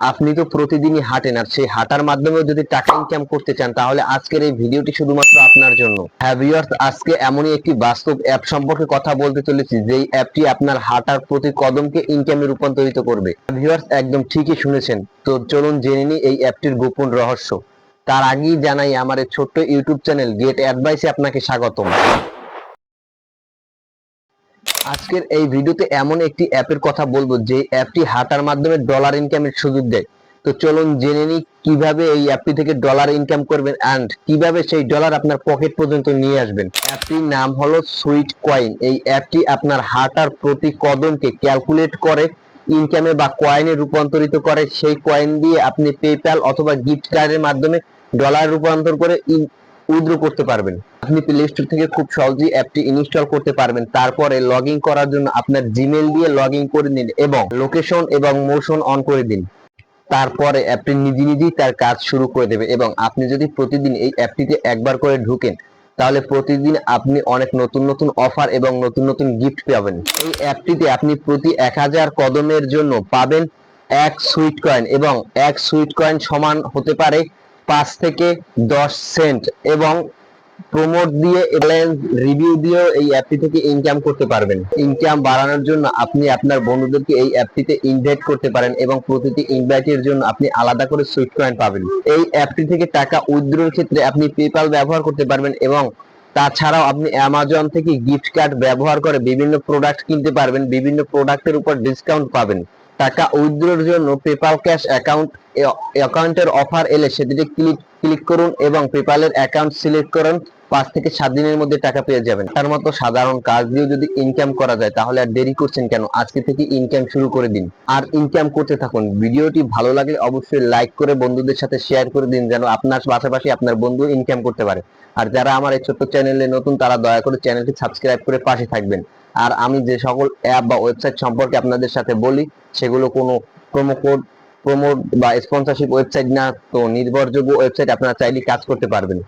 আপনি তো প্রতিদিনই হাঁটেন আর সেই হাঁটার মাধ্যমেও যদি টাকা ইনকাম করতে চান, তাহলে আজকের এই ভিডিওটি শুধুমাত্র আপনার জন্য। হ্যাঁ ভিউয়ার্স আজকে এমনই একটি বাস্তব অ্যাপ সম্পর্কে কথা বলতে চলেছি, যেই অ্যাপটি আপনার হাঁটার প্রতি কদমকে ইনকামে রূপান্তরিত করবে। ভিউয়ার্স একদম ঠিকই শুনেছেন। তো চলুন জেনে নিই এই অ্যাপটির গোপন রহস্য। তার আগেই জানাই আমার ছোট্ট ইউটিউব চ্যানেল গেট অ্যাডভাইসে আপনাকে স্বাগতম। আজকের এই ভিডিওতে এমন একটি অ্যাপের কথা বলব যে অ্যাপটি হাঁটার মাধ্যমে ডলার ইনকামের সুযোগ দেয়। তো চলুন জেনে নিই কীভাবে এই অ্যাপটি থেকে ডলার ইনকাম করবেন অ্যান্ড কীভাবে সেই ডলার আপনার পকেট পর্যন্ত নিয়ে আসবেন। অ্যাপটির নাম হলো সুইট কয়েন এই অ্যাপটি আপনার হাঁটার প্রতি কদমকে ক্যালকুলেট করে ইনকামে বা কয়েনে রূপান্তরিত করে। সেই কয়েন দিয়ে আপনি পেপ্যাল অথবা গিফট কার্ডের মাধ্যমে ডলার রূপান্তর করে উইথড্র করতে পারবেন। আপনি প্লে স্টোর থেকে খুব সহজেই অ্যাপটি ইনস্টল করতে পারবেন। তারপরে লগ করার জন্য আপনার জিমেল দিয়ে লগ করে নিন এবং লোকেশন এবং মোশন অন করে দিন। তারপরে অ্যাপটি নিজে নিজেই তার কাজ শুরু করে দেবে এবং আপনি যদি প্রতিদিন এই অ্যাপটিতে একবার করে ঢুকেন, তাহলে প্রতিদিন আপনি অনেক নতুন নতুন অফার এবং নতুন নতুন গিফট পাবেন। এই অ্যাপটিতে আপনি প্রতি এক হাজার কদমের জন্য পাবেন এক সুইট কয়েন এবং এক সুইট কয়েন সমান হতে পারে পাঁচ থেকে দশ সেন্ট এবং প্রমোট দিয়ে ব্যালেন্স রিভিউ দিয়েও এই অ্যাপটি থেকে ইনকাম করতে পারবেন। ইনকাম বাড়ানোর জন্য আপনি আপনার বন্ধুদেরকে এই অ্যাপটিতে ইনভাইট করতে পারেন এবং প্রতিটি ইনভাইটের জন্য আপনি আলাদা করে সুইট কয়েন পাবেন। এই অ্যাপটি থেকে টাকা উইথড্রোর ক্ষেত্রে আপনি পেপাল ব্যবহার করতে পারবেন এবং তাছাড়াও আপনি অ্যামাজন থেকে গিফট কার্ড ব্যবহার করে বিভিন্ন প্রোডাক্ট কিনতে পারবেন, বিভিন্ন প্রোডাক্টের উপর ডিসকাউন্ট পাবেন। টাকা উইথড্রোর জন্য পেপাল ক্যাশ অ্যাকাউন্ট অ্যাকাউন্টের অফার এলে সেটিতে ক্লিক ক্লিক করুন এবং পেপালের অ্যাকাউন্ট সিলেক্ট করুন। পাঁচ থেকে সাত দিনের মধ্যে টাকা পেয়ে যাবেন। তার মতো সাধারণ কাজ দিয়েও যদি ইনকাম করা যায়, তাহলে আর দেরি করছেন কেন? আজকে থেকে ইনকাম শুরু করে দিন। আর ইনকাম করতে থাকুন। ভিডিওটি ভালো লাগলে অবশ্যই লাইক করে বন্ধুদের সাথে শেয়ার করে দিন, যেন আপনার পাশাপাশি আপনার বন্ধু ইনকাম করতে পারে। আর যারা আমার এই ছোট্ট চ্যানেলে নতুন, তারা দয়া করে চ্যানেলটি সাবস্ক্রাইব করে পাশে থাকবেন। আর আমি যে সকল অ্যাপ বা ওয়েবসাইট সম্পর্কে আপনাদের সাথে বলি, সেগুলো কোনো প্রোমো কোড প্রমোট বা স্পন্সরশিপ ওয়েবসাইট না, তো নির্ভরযোগ্য ওয়েবসাইট আপনারা চাইলে কাজ করতে পারবেন।